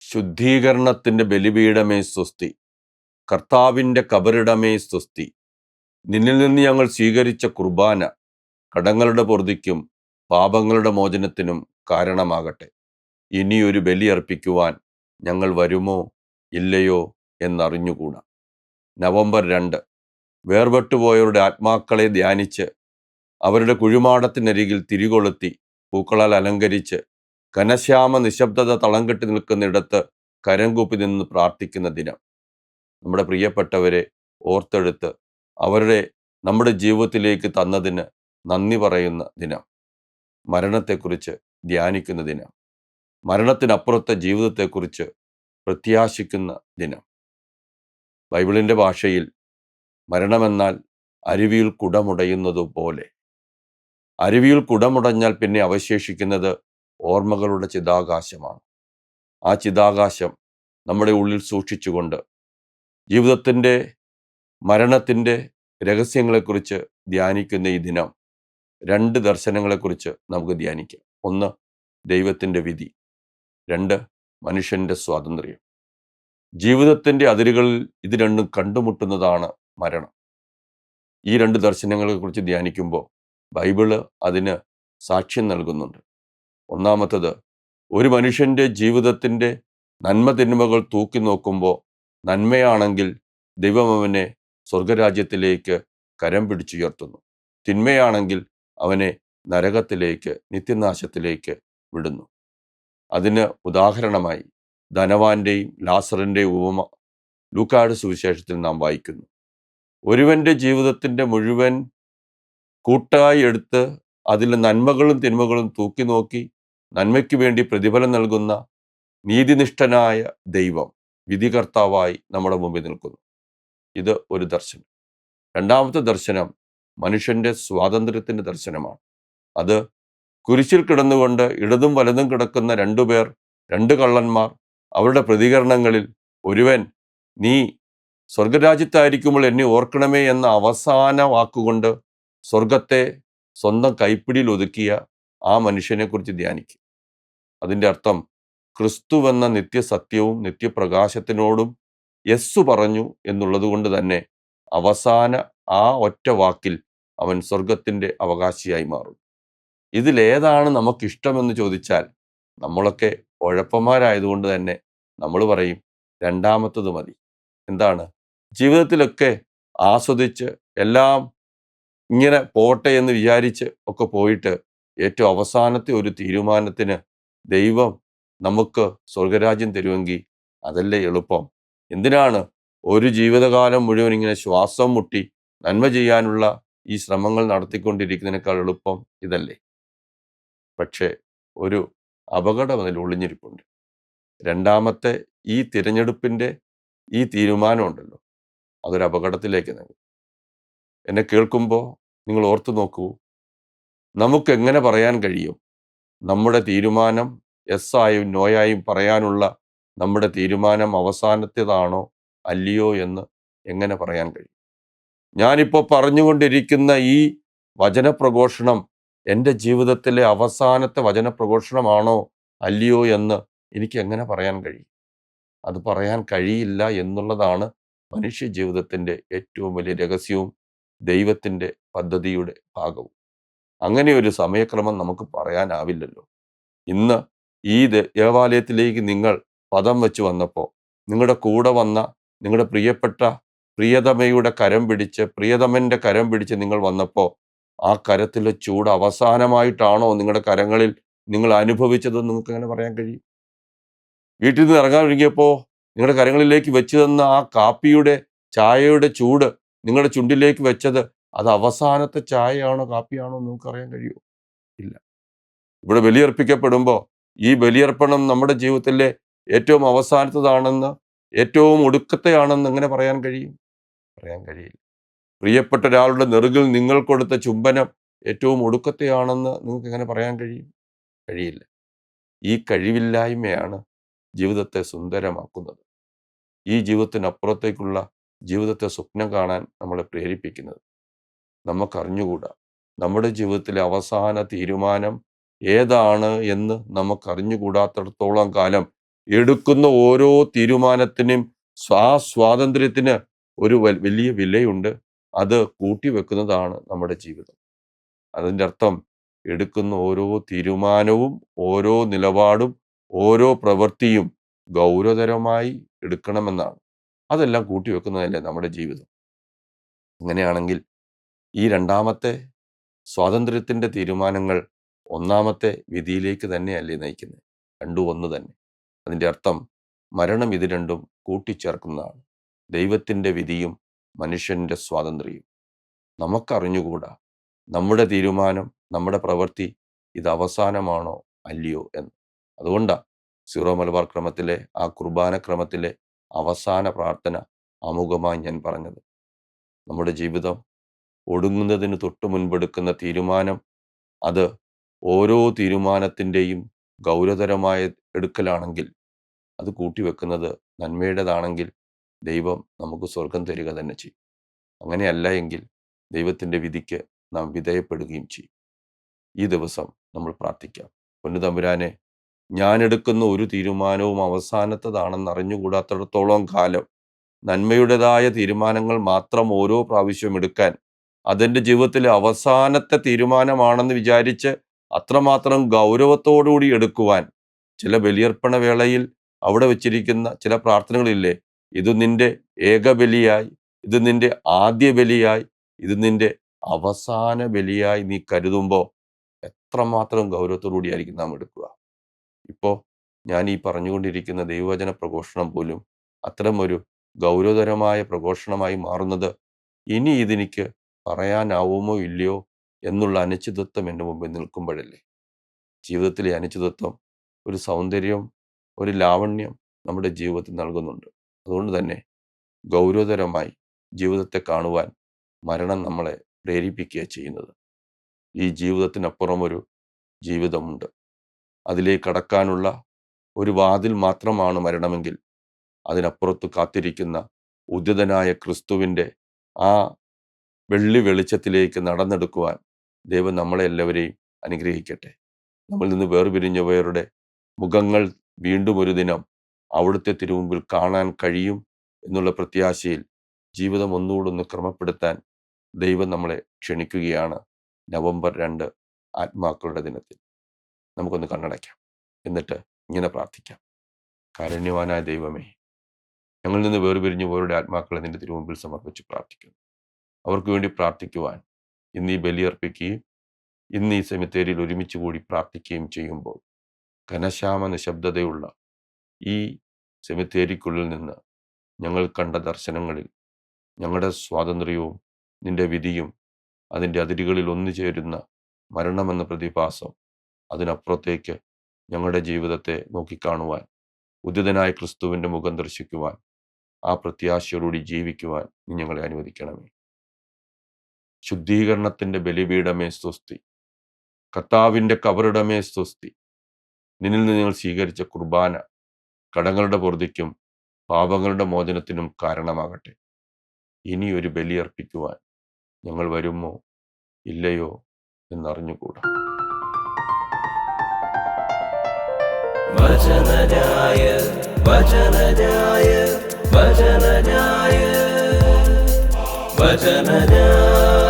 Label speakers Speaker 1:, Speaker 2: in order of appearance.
Speaker 1: ശുദ്ധീകരണത്തിന്റെ ബലിപീഠമേ സ്വസ്തി. കർത്താവിന്റെ കബറിടമേ സ്വസ്തി. നിന്നിൽ നിന്ന് ഞങ്ങൾ സ്വീകരിച്ച കുർബാന കടങ്ങളുടെ പൊറുതിക്കും പാപങ്ങളുടെ മോചനത്തിനും കാരണമാകട്ടെ. ഇനിയൊരു ബലി അർപ്പിക്കുവാൻ ഞങ്ങൾ വരുമോ ഇല്ലയോ എന്നറിഞ്ഞുകൂടാ. നവംബർ രണ്ട്. വേർപെട്ടുപോയവരുടെ ആത്മാക്കളെ ധ്യാനിച്ച് അവരുടെ കുഴിമാടത്തിനരികിൽ തിരികൊളുത്തി പൂക്കളാൽ അലങ്കരിച്ച് ഘനശ്യാമ നിശബ്ദത തളം കെട്ടി നിൽക്കുന്നിടത്ത് കരംകൂപ്പി നിന്ന് പ്രാർത്ഥിക്കുന്ന ദിനം. നമ്മുടെ പ്രിയപ്പെട്ടവരെ ഓർത്തെടുത്ത് അവരുടെ നമ്മുടെ ജീവിതത്തിലേക്ക് തന്നതിന് നന്ദി പറയുന്ന ദിനം. മരണത്തെക്കുറിച്ച് ധ്യാനിക്കുന്ന ദിനം. മരണത്തിനപ്പുറത്തെ ജീവിതത്തെക്കുറിച്ച് പ്രത്യാശിക്കുന്ന ദിനം. ബൈബിളിന്റെ ഭാഷയിൽ മരണമെന്നാൽ അരുവിയിൽ കുടമുടയുന്നതുപോലെ അരുവിയിൽ കുടമുടഞ്ഞാൽ പിന്നെ അവശേഷിക്കുന്നത് ഓർമ്മകളുടെ ചിതാകാശമാണ്. ആ ചിതാകാശം നമ്മുടെ ഉള്ളിൽ സൂക്ഷിച്ചുകൊണ്ട് ജീവിതത്തിന്റെ മരണത്തിന്റെ രഹസ്യങ്ങളെക്കുറിച്ച് ധ്യാനിക്കുന്ന ഈ ദിനം രണ്ട് ദർശനങ്ങളെക്കുറിച്ച് നമുക്ക് ധ്യാനിക്കാം. ഒന്ന് ദൈവത്തിന്റെ വിധി. രണ്ട് മനുഷ്യന്റെ സ്വാതന്ത്ര്യം. ജീവിതത്തിന്റെ അതിരുകളിൽ ഇത് രണ്ടും കണ്ടുമുട്ടുന്നതാണ് മരണം. ഈ രണ്ട് ദർശനങ്ങളെക്കുറിച്ച് ധ്യാനിക്കുമ്പോൾ ബൈബിൾ അതിന് സാക്ഷ്യം നൽകുന്നുണ്ട്. ഒന്നാമത്തത് ഒരു മനുഷ്യന്റെ ജീവിതത്തിന്റെ നന്മ തിന്മകൾ തൂക്കി നോക്കുമ്പോൾ നന്മയാണെങ്കിൽ ദൈവം അവനെ സ്വർഗരാജ്യത്തിലേക്ക് കരം പിടിച്ചുയർത്തുന്നു തിന്മയാണെങ്കിൽ അവനെ നരകത്തിലേക്ക് നിത്യനാശത്തിലേക്ക് വിടുന്നു. അതിന് ഉദാഹരണമായി ധനവാന്റെയും ലാസറിന്റെയും ഉപമ ലൂക്കാട് സുവിശേഷത്തിൽ നാം വായിക്കുന്നു. ഒരുവന്റെ ജീവിതത്തിന്റെ മുഴുവൻ കൂട്ടായി എടുത്ത് അതിൽ നന്മകളും തിന്മകളും തൂക്കി നോക്കി നന്മയ്ക്ക് വേണ്ടി പ്രതിഫലം നൽകുന്ന നീതിനിഷ്ഠനായ ദൈവം വിധികർത്താവായി നമ്മുടെ മുമ്പിൽ നിൽക്കുന്നു. ഇത് ഒരു ദർശനം. രണ്ടാമത്തെ ദർശനം മനുഷ്യന്റെ സ്വാതന്ത്ര്യത്തിന്റെ ദർശനമാണ്. അത് കുരിശിൽ കിടന്നുകൊണ്ട് ഇടതും വലതും കിടക്കുന്ന രണ്ടുപേർ രണ്ട് കള്ളന്മാർ അവരുടെ പ്രതികരണങ്ങളിൽ ഒരുവൻ നീ സ്വർഗരാജ്യത്തായിരിക്കുമ്പോൾ എന്നെ ഓർക്കണമേ എന്ന അവസാന വാക്കുകൊണ്ട് സ്വർഗത്തെ സ്വന്തം കൈപ്പിടിയിൽ ഒതുക്കിയ ആ മനുഷ്യനെക്കുറിച്ച് ധ്യാനിക്കും. അതിന്റെ അർത്ഥം ക്രിസ്തുവെന്ന നിത്യസത്യവും നിത്യപ്രകാശത്തിനോടും യെസ്സു പറഞ്ഞു എന്നുള്ളത് കൊണ്ട് തന്നെ അവസാന ആ ഒറ്റ വാക്കിൽ അവൻ സ്വർഗത്തിന്റെ അവകാശിയായി മാറും. ഇതിലേതാണ് നമുക്കിഷ്ടമെന്ന് ചോദിച്ചാൽ നമ്മളൊക്കെ ഉഴപ്പന്മാരായതുകൊണ്ട് തന്നെ നമ്മൾ പറയും രണ്ടാമത്തത് മതി. എന്താണ്? ജീവിതത്തിലൊക്കെ ആസ്വദിച്ച് എല്ലാം ഇങ്ങനെ പോട്ടെ എന്ന് വിചാരിച്ച് ഒക്കെ പോയിട്ട് ഏറ്റവും അവസാനത്തെ ഒരു തീരുമാനത്തിന് ദൈവം നമുക്ക് സ്വർഗരാജ്യം തരുമെങ്കിൽ അതല്ലേ എളുപ്പം. എന്തിനാണ് ഒരു ജീവിതകാലം മുഴുവൻ ഇങ്ങനെ ശ്വാസം മുട്ടി നന്മ ചെയ്യാനുള്ള ഈ ശ്രമങ്ങൾ നടത്തിക്കൊണ്ടിരിക്കുന്നതിനേക്കാൾ എളുപ്പം ഇതല്ലേ? പക്ഷേ ഒരു അപകടം അതിൽ ഒളിഞ്ഞിരിപ്പുണ്ട്. രണ്ടാമത്തെ ഈ തിരഞ്ഞെടുപ്പിന്റെ ഈ തീരുമാനമുണ്ടല്ലോ അതൊരു അപകടത്തിലേക്ക് നൽകും എന്നെ കേൾക്കുമ്പോൾ നിങ്ങൾ ഓർത്തു നോക്കൂ. നമുക്ക് എങ്ങനെ പറയാൻ കഴിയും? നമ്മുടെ തീരുമാനം എസ് ആയും നോയായും പറയാനുള്ള നമ്മുടെ തീരുമാനം അവസാനത്തേതാണോ അല്ലയോ എന്ന് എങ്ങനെ പറയാൻ കഴിയും? ഞാനിപ്പോൾ പറഞ്ഞുകൊണ്ടിരിക്കുന്ന ഈ വചനപ്രഘോഷണം എന്റെ ജീവിതത്തിലെ അവസാനത്തെ വചനപ്രഘോഷണമാണോ അല്ലയോ എന്ന് എനിക്ക് എങ്ങനെ പറയാൻ കഴിയും? അത് പറയാൻ കഴിയില്ല എന്നുള്ളതാണ് മനുഷ്യ ജീവിതത്തിന്റെ ഏറ്റവും വലിയ രഹസ്യവും ദൈവത്തിന്റെ പദ്ധതിയുടെ ഭാഗവും. അങ്ങനെ ഒരു സമയക്രമം നമുക്ക് പറയാനാവില്ലല്ലോ. ഇന്ന് ഈ ദേവാലയത്തിലേക്ക് നിങ്ങൾ പദം വെച്ച് വന്നപ്പോൾ നിങ്ങളുടെ കൂടെ വന്ന നിങ്ങളുടെ പ്രിയപ്പെട്ട പ്രിയതമയുടെ കരം പിടിച്ച് പ്രിയതമന്റെ കരം പിടിച്ച് നിങ്ങൾ വന്നപ്പോൾ ആ കരത്തിലെ ചൂട് അവസാനമായിട്ടാണോ നിങ്ങളുടെ കരങ്ങളിൽ നിങ്ങൾ അനുഭവിച്ചത് നിങ്ങൾക്ക് എങ്ങനെ പറയാൻ കഴിയും? വീട്ടിൽ നിന്ന് ഇറങ്ങാൻ ഒരുങ്ങിയപ്പോൾ നിങ്ങളുടെ കരങ്ങളിലേക്ക് വെച്ച് തന്ന ആ കാപ്പിയുടെ ചായയുടെ ചൂട് നിങ്ങളുടെ ചുണ്ടിലേക്ക് വെച്ചത് അത് അവസാനത്തെ ചായയാണോ കാപ്പിയാണോ എന്ന് നിങ്ങൾക്ക് അറിയാൻ കഴിയുമോ? ഇല്ല. ഇവിടെ ബലിയർപ്പിക്കപ്പെടുമ്പോൾ ഈ ബലിയർപ്പണം നമ്മുടെ ജീവിതത്തിലെ ഏറ്റവും അവസാനത്തതാണെന്ന് ഏറ്റവും ഒടുക്കത്തെയാണെന്ന് എങ്ങനെ പറയാൻ കഴിയും? പറയാൻ കഴിയില്ല. പ്രിയപ്പെട്ട ഒരാളുടെ നെറുകിൽ നിങ്ങൾ കൊടുത്ത ചുംബനം ഏറ്റവും ഒടുക്കത്തെയാണെന്ന് നിങ്ങൾക്ക് എങ്ങനെ പറയാൻ കഴിയും? കഴിയില്ല. ഈ കഴിവില്ലായ്മയാണ് ജീവിതത്തെ സുന്ദരമാക്കുന്നത്. ഈ ജീവിതത്തിനപ്പുറത്തേക്കുള്ള ജീവിതത്തെ സ്വപ്നം കാണാൻ നമ്മളെ പ്രേരിപ്പിക്കുന്നത്. നമുക്കറിഞ്ഞുകൂടാ. നമ്മുടെ ജീവിതത്തിലെ അവസാന തീരുമാനം ഏതാണ് എന്ന് നമുക്കറിഞ്ഞുകൂടാത്തിടത്തോളം കാലം എടുക്കുന്ന ഓരോ തീരുമാനത്തിനും സ്വാ സ്വാതന്ത്ര്യത്തിന് ഒരു വലിയ വിലയുണ്ട്. അത് കൂട്ടിവെക്കുന്നതാണ് നമ്മുടെ ജീവിതം. അതിന്റെ അർത്ഥം എടുക്കുന്ന ഓരോ തീരുമാനവും ഓരോ നിലപാടും ഓരോ പ്രവൃത്തിയും ഗൗരവതരമായി എടുക്കണമെന്നാണ്. അതെല്ലാം കൂട്ടിവെക്കുന്നതല്ലേ നമ്മുടെ ജീവിതം. അങ്ങനെയാണെങ്കിൽ ഈ രണ്ടാമത്തെ സ്വാതന്ത്ര്യത്തിന്റെ തീരുമാനങ്ങൾ ഒന്നാമത്തെ വിധിയിലേക്ക് തന്നെയല്ലേ നയിക്കുന്നത് രണ്ടും ഒന്ന് തന്നെ. അതിന്റെ അർത്ഥം മരണം ഇത് രണ്ടും കൂട്ടിച്ചേർക്കുന്നതാണ്. ദൈവത്തിന്റെ വിധിയും മനുഷ്യന്റെ സ്വാതന്ത്ര്യവും. നമുക്കറിഞ്ഞുകൂടാ നമ്മുടെ തീരുമാനം നമ്മുടെ പ്രവൃത്തി ഇത് അവസാനമാണോ അല്ലയോ എന്ന്. അതുകൊണ്ടാണ് സീറോ മലബാർ ക്രമത്തിലെ ആ കുർബാന ക്രമത്തിലെ അവസാന പ്രാർത്ഥന അമുഖമായി ഞാൻ പറഞ്ഞത്. നമ്മുടെ ജീവിതം ഒടുങ്ങുന്നതിന് തൊട്ടു മുൻപെടുക്കുന്ന തീരുമാനം അത് ഓരോ തീരുമാനത്തിന്റെയും ഗൗരവതരമായ എടുക്കലാണെങ്കിൽ അത് കൂട്ടിവെക്കുന്നത് നന്മയുടേതാണെങ്കിൽ ദൈവം നമുക്ക് സ്വർഗം തരിക തന്നെ ചെയ്യും. അങ്ങനെയല്ല എങ്കിൽ ദൈവത്തിന്റെ വിധിക്ക് നാം വിധേയപ്പെടുകയും ചെയ്യും. ഈ ദിവസം നമ്മൾ പ്രാർത്ഥിക്കാം. പൊന്നു തമ്പുരാനെ ഞാൻ എടുക്കുന്ന ഒരു തീരുമാനവും അവസാനത്തതാണെന്ന് അറിഞ്ഞുകൂടാത്തിടത്തോളം കാലം നന്മയുടേതായ തീരുമാനങ്ങൾ മാത്രം ഓരോ പ്രാവശ്യവും എടുക്കാൻ അതെന്റെ ജീവിതത്തിലെ അവസാനത്തെ തീരുമാനമാണെന്ന് വിചാരിച്ച് അത്രമാത്രം ഗൗരവത്തോടുകൂടി എടുക്കുവാൻ ചില ബലിയർപ്പണ വേളയിൽ അവിടെ വെച്ചിരിക്കുന്ന ചില പ്രാർത്ഥനകളില്ലേ? ഇത് നിന്റെ ഏകബലിയായി ഇത് നിന്റെ ആദ്യ ബലിയായി ഇത് നിന്റെ അവസാന ബലിയായി നീ കരുതുമ്പോൾ എത്രമാത്രം ഗൗരവത്തോടുകൂടി ആയിരിക്കും നാം എടുക്കുക? ഇപ്പോൾ ഞാൻ ഈ പറഞ്ഞുകൊണ്ടിരിക്കുന്ന ദൈവവചന പ്രഘോഷണം പോലും അത്തരം ഒരു ഗൗരവതരമായ പ്രഘോഷണമായി മാറുന്നത് ഇനി ഇതെനിക്ക് പറയാനാവുമോ ഇല്ലയോ എന്നുള്ള അനിശ്ചിതത്വം എന്റെ മുമ്പിൽ നിൽക്കുമ്പോഴല്ലേ. ജീവിതത്തിലെ അനിശ്ചിതത്വം ഒരു സൗന്ദര്യം ഒരു ലാവണ്യം നമ്മുടെ ജീവിതത്തിൽ നൽകുന്നുണ്ട്. അതുകൊണ്ട് തന്നെ ഗൗരവതരമായി ജീവിതത്തെ കാണുവാൻ മരണം നമ്മളെ പ്രേരിപ്പിക്കുക ചെയ്യുന്നത്. ഈ ജീവിതത്തിനപ്പുറം ഒരു ജീവിതമുണ്ട്. അതിലേക്ക് കടക്കാനുള്ള ഒരു വാതിൽ മാത്രമാണ് മരണമെങ്കിൽ അതിനപ്പുറത്ത് കാത്തിരിക്കുന്ന ഉദിതനായ ക്രിസ്തുവിന്റെ ആ വെള്ളി വെളിച്ചത്തിലേക്ക് നടന്നെടുക്കുവാൻ ദൈവം നമ്മളെ എല്ലാവരെയും അനുഗ്രഹിക്കട്ടെ. നമ്മളിൽ നിന്ന് വേർപിരിഞ്ഞവരുടെ മുഖങ്ങൾ വീണ്ടും ഒരു ദിനം അവിടുത്തെ തിരുമുമ്പിൽ കാണാൻ കഴിയും എന്നുള്ള പ്രത്യാശയിൽ ജീവിതം ഒന്നുകൂടെ ഒന്ന് ക്രമപ്പെടുത്താൻ ദൈവം നമ്മളെ ക്ഷണിക്കുകയാണ് നവംബർ രണ്ട് ആത്മാക്കളുടെ ദിനത്തിൽ. നമുക്കൊന്ന് കണ്ണടയ്ക്കാം. എന്നിട്ട് ഇങ്ങനെ പ്രാർത്ഥിക്കാം. കാരുണ്യവാനായ ദൈവമേ ഞങ്ങളിൽ നിന്ന് വേർപിരിഞ്ഞു പോരുടെ ആത്മാക്കളെ നിന്റെ തിരുമുമ്പിൽ സമർപ്പിച്ച് പ്രാർത്ഥിക്കുന്നു. അവർക്ക് വേണ്ടി പ്രാർത്ഥിക്കുവാൻ. ഇന്ന് ഈ ബലിയർപ്പിക്കുകയും ഇന്ന് ഈ സെമിത്തേരിയിൽ ഒരുമിച്ച് കൂടി പ്രാർത്ഥിക്കുകയും ചെയ്യുമ്പോൾ ഘനശ്യാമ നിശബ്ദതയുള്ള ഈ സെമിത്തേരിക്കുള്ളിൽ നിന്ന് ഞങ്ങൾ കണ്ട ദർശനങ്ങളിൽ ഞങ്ങളുടെ സ്വാതന്ത്ര്യവും നിന്റെ വിധിയും അതിന്റെ അതിരുകളിൽ ഒന്നു ചേരുന്ന മരണമെന്ന പ്രതിഭാസം അതിനപ്പുറത്തേക്ക് ഞങ്ങളുടെ ജീവിതത്തെ നോക്കിക്കാണുവാൻ ഉദിതനായ ക്രിസ്തുവിന്റെ മുഖം ദർശിക്കുവാൻ ആ പ്രത്യാശയോടുകൂടി ജീവിക്കുവാൻ ഞങ്ങളെ അനുവദിക്കണമേ. ശുദ്ധീകരണത്തിന്റെ ബലിപീഠമേ സ്തുസ്തി കർത്താവിന്റെ കബറിടമേ സ്തുസ്തി നിന്നിൽ നിന്ന് നിങ്ങൾ സ്വീകരിച്ച കുർബാന കടങ്ങളുടെ പൊറുതിക്കും പാപങ്ങളുടെ മോചനത്തിനും കാരണമാകട്ടെ. ഇനി ഒരു ബലിയർപ്പിക്കുവാൻ ഞങ്ങൾ വരുമോ? ഇല്ലയോ? എന്നറിഞ്ഞുകൂടാ.
Speaker 2: വചനജായ വചനജായ വചനജായ വചനജായ